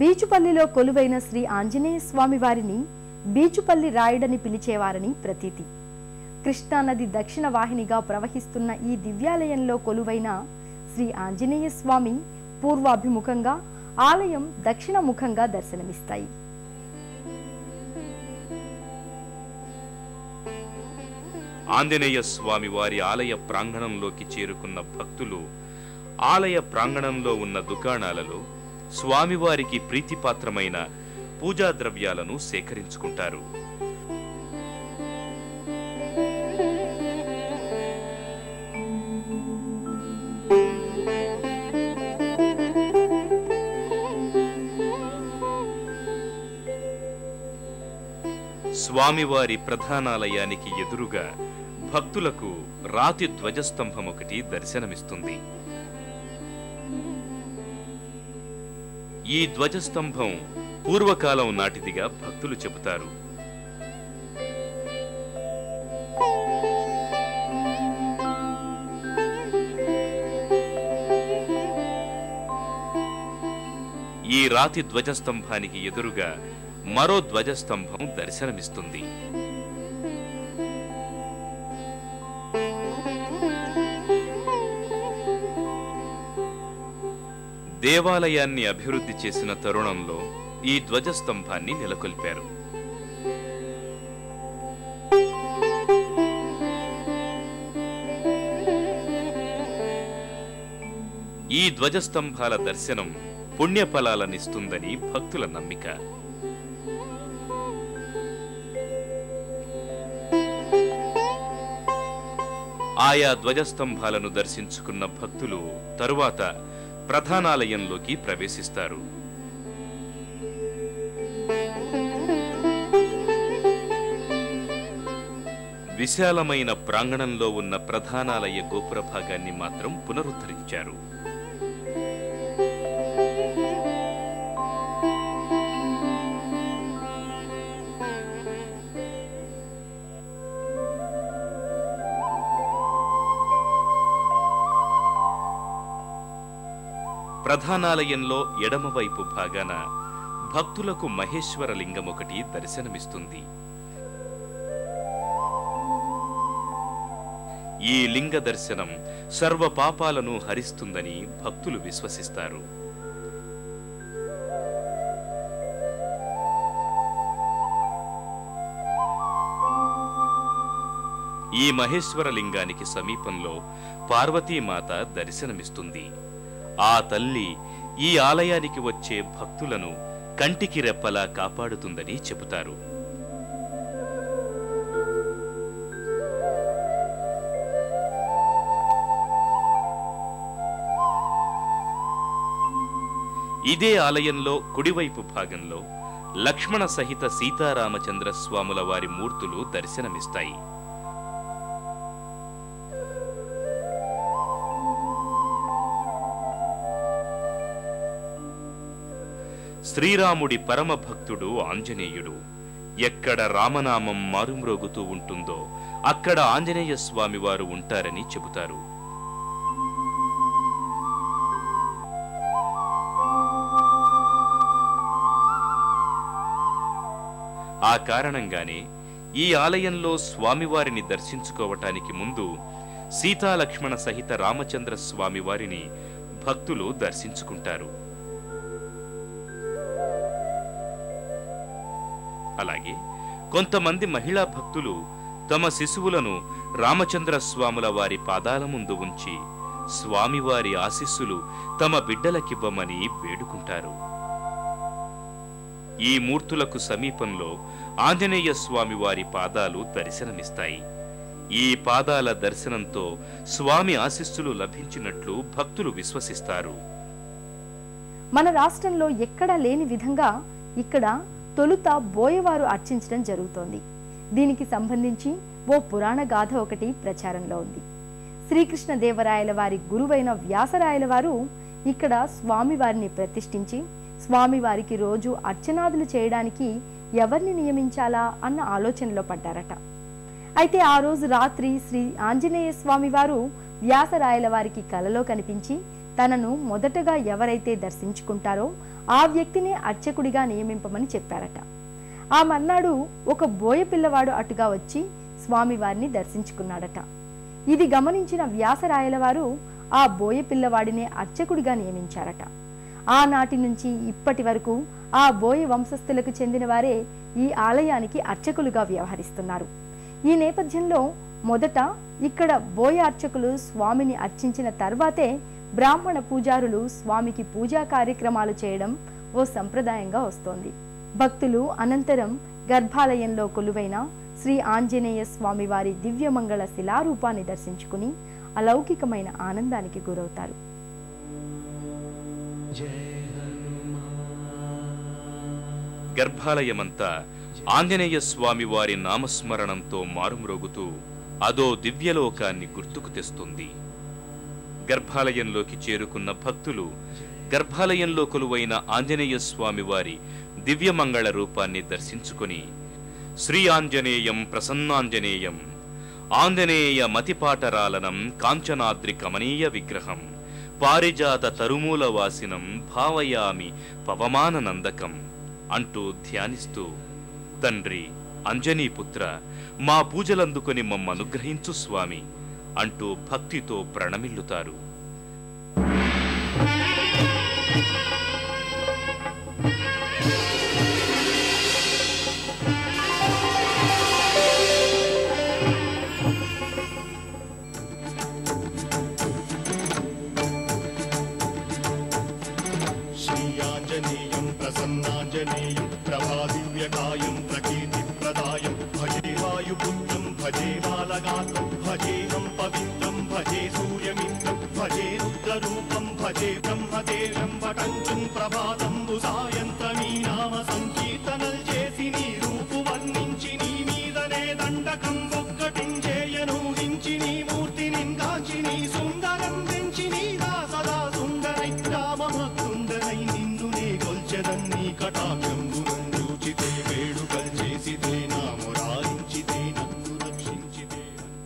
బీచుపల్లిలో కొలువైన శ్రీ ఆంజనేయ స్వామి వారిని బీచుపల్లి రాయుడని పిలిచేవారని ప్రతీతి. కృష్ణానది దక్షిణ వాహినిగా ప్రవహిస్తున్న ఈ దివ్యాలయంలో కొలువైన శ్రీ ఆంజనేయ స్వామి పూర్వాభిముఖంగా ఆలయం దక్షిణముఖంగా దర్శనమిస్తాయి. ఆంజనేయ స్వామి వారి ఆలయ ప్రాంగణంలోకి చేరుకున్న భక్తులు ఆలయ ప్రాంగణంలో ఉన్న దుకాణాలలో స్వామివారికి ప్రీతిపాత్రమైన పూజా ద్రవ్యాలను సేకరించుకుంటారు. స్వామివారి ప్రధానాలయానికి ఎదురుగా భక్తులకు రాతి ధ్వజస్తంభం ఒకటి దర్శనమిస్తుంది. ఈ ధ్వజస్తంభం పూర్వకాలం నాటిదిగా భక్తులు చెబుతారు. ఈ రాతి ధ్వజస్తంభానికి ఎదురుగా మరో ధ్వజస్తంభం దర్శనమిస్తుంది. దేవాలయాన్ని అభివృద్ధి చేసిన తరుణంలో ఈ ధ్వజస్తంభాన్ని నెలకొల్పారు. ఈ ధ్వజస్తంభాల దర్శనం పుణ్యఫలాలనిస్తుందని భక్తుల నమ్మిక. ఆయా ధ్వజస్తంభాలను దర్శించుకున్న భక్తులు తరువాత ప్రధానాలయంలోకి ప్రవేశిస్తారు. విశాలమైన ప్రాంగణంలో ఉన్న ప్రధానాలయ గోపుర భాగాన్ని మాత్రం పునరుద్ధరించారు. ప్రధానాలయంలో ఎడమవైపు భాగాన భక్తులకు మహేశ్వర లింగం ఒకటి దర్శనమిస్తుంది. ఈ లింగ దర్శనం సర్వ పాపాలను హరిస్తుందని భక్తులు విశ్వసిస్తారు. ఈ మహేశ్వర లింగానికి సమీపంలో పార్వతీమాత దర్శనమిస్తుంది. ఆ తల్లి ఈ ఆలయానికి వచ్చే భక్తులను కంటికి రెప్పలా కాపాడుతుందని చెబుతారు. ఇదే ఆలయంలో కుడివైపు భాగంలో లక్ష్మణ సహిత సీతారామచంద్ర స్వాముల వారి మూర్తులు దర్శనమిస్తాయి. శ్రీరాముడి పరమ భక్తుడు ఆంజనేయుడు. ఎక్కడ రామనామం మారుమ్రోగుతూ ఉంటుందో అక్కడ ఆంజనేయ స్వామి వారు ఉంటారని చెబుతారు. ఆ కారణంగానే ఈ ఆలయంలో స్వామివారిని దర్శించుకోవటానికి ముందు సీతాలక్ష్మణ సహిత రామచంద్ర స్వామి వారిని భక్తులు దర్శించుకుంటారు. అలాగే కొంతమంది మహిళా భక్తులు తమ శిశువులను రామచంద్ర స్వాముల వారి పాదాల ముందు ఉంచి స్వామివారి ఆశీస్సులు తమ బిడ్డలకివ్వమని వేడుకుంటారు. ఈ మూర్తులకు సమీపంలో ఆంజనేయ స్వామివారి పాదాలు దర్శనమిస్తాయి. ఈ పాదాల దర్శనంతో స్వామి ఆశీస్సులు లభించినట్లు భక్తులు విశ్వసిస్తారు. మన రాష్ట్రంలో ఎక్కడా లేని విధంగా ఇక్కడ తొలుత బోయవారు అర్చించడం జరుగుతోంది. దీనికి సంబంధించి ఓ పురాణ గాథ ఒకటి ప్రచారంలో ఉంది. శ్రీకృష్ణ దేవరాయల వారి గురువైన వ్యాసరాయల వారు ఇక్కడ స్వామివారిని ప్రతిష్ఠించి స్వామివారికి రోజు అర్చనాదులు చేయడానికి ఎవరిని నియమించాలా అన్న ఆలోచనలో పడ్డారట. అయితే ఆ రోజు రాత్రి శ్రీ ఆంజనేయ స్వామివారు వ్యాసరాయల వారికి కలలో కనిపించి తనను మొదటగా ఎవరైతే దర్శించుకుంటారో ఆ వ్యక్తిని అర్చకుడిగా నియమింపమని చెప్పారట. ఆ మర్నాడు ఒక బోయ పిల్లవాడు అటుగా వచ్చి స్వామివారిని దర్శించుకున్నాడట. ఇది గమనించిన వ్యాసరాయల వారు ఆ బోయ పిల్లవాడినే అర్చకుడిగా నియమించారట. ఆనాటి నుంచి ఇప్పటి వరకు ఆ బోయ వంశస్థులకు చెందిన వారే ఈ ఆలయానికి అర్చకులుగా వ్యవహరిస్తున్నారు. ఈ నేపథ్యంలో మొదట ఇక్కడ బోయ అర్చకులు స్వామిని అర్చించిన తర్వాతే బ్రాహ్మణ పూజారులు స్వామికి పూజా కార్యక్రమాలు చేయడం ఓ సంప్రదాయంగా వస్తోంది. భక్తులు అనంతరం గర్భాలయంలో కొలువైన శ్రీ ఆంజనేయ స్వామివారి దివ్యమంగళ శిలారూపాన్ని దర్శించుకుని అలౌకికమైన ఆనందానికి గురవుతారు. గర్భాలయమంతా ఆంజనేయ స్వామి వారి నామస్మరణంతో మారుమ్రోగుతూ అదో దివ్యలోకాన్ని గుర్తుకు తెస్తుంది. గర్భాలయంలోకి చేరుకున్న భక్తులు గర్భాలయంలో కొలువైన ఆంజనేయ స్వామి వారి దివ్యమంగళ రూపాన్ని దర్శించుకుని శ్రీ ఆంజనేయం ప్రసన్నాంజనేయం ఆంజనేయ మతిపాటరాలనం కాంచనాద్రి కమనీయ విగ్రహం పారిజాత తరుమూల వాసినం భావయామి పవమాన నందకం అంటూ ధ్యానిస్తూ తండ్రి అంజనీపుత్ర మా పూజలందుకొని మమ్మనుగ్రహించు స్వామి. అంటూ భక్తితో ప్రణమిల్లుతారు. ప్రసన్నాంజనేయం ప్రభా Baba